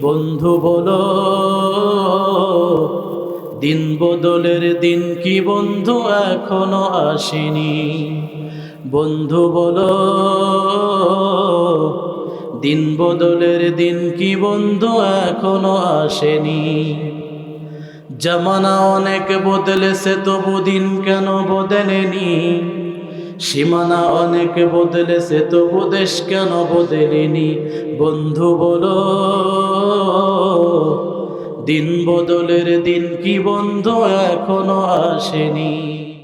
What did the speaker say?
বন্ধু বলো, দিন বদলের দিন কি বন্ধু এখনও আসেনি? বন্ধু বলো, দিন বদলের দিন কি বন্ধু এখনও আসেনি? জামানা অনেক বদলেছে, তবু দিন কেন বদলেনি? সীমানা অনেক বদলেছে, তবু দেশ কেন বদলেনি? বন্ধু বলো, দিন বদলের দিন কি বন্ধু এখনও আসেনি?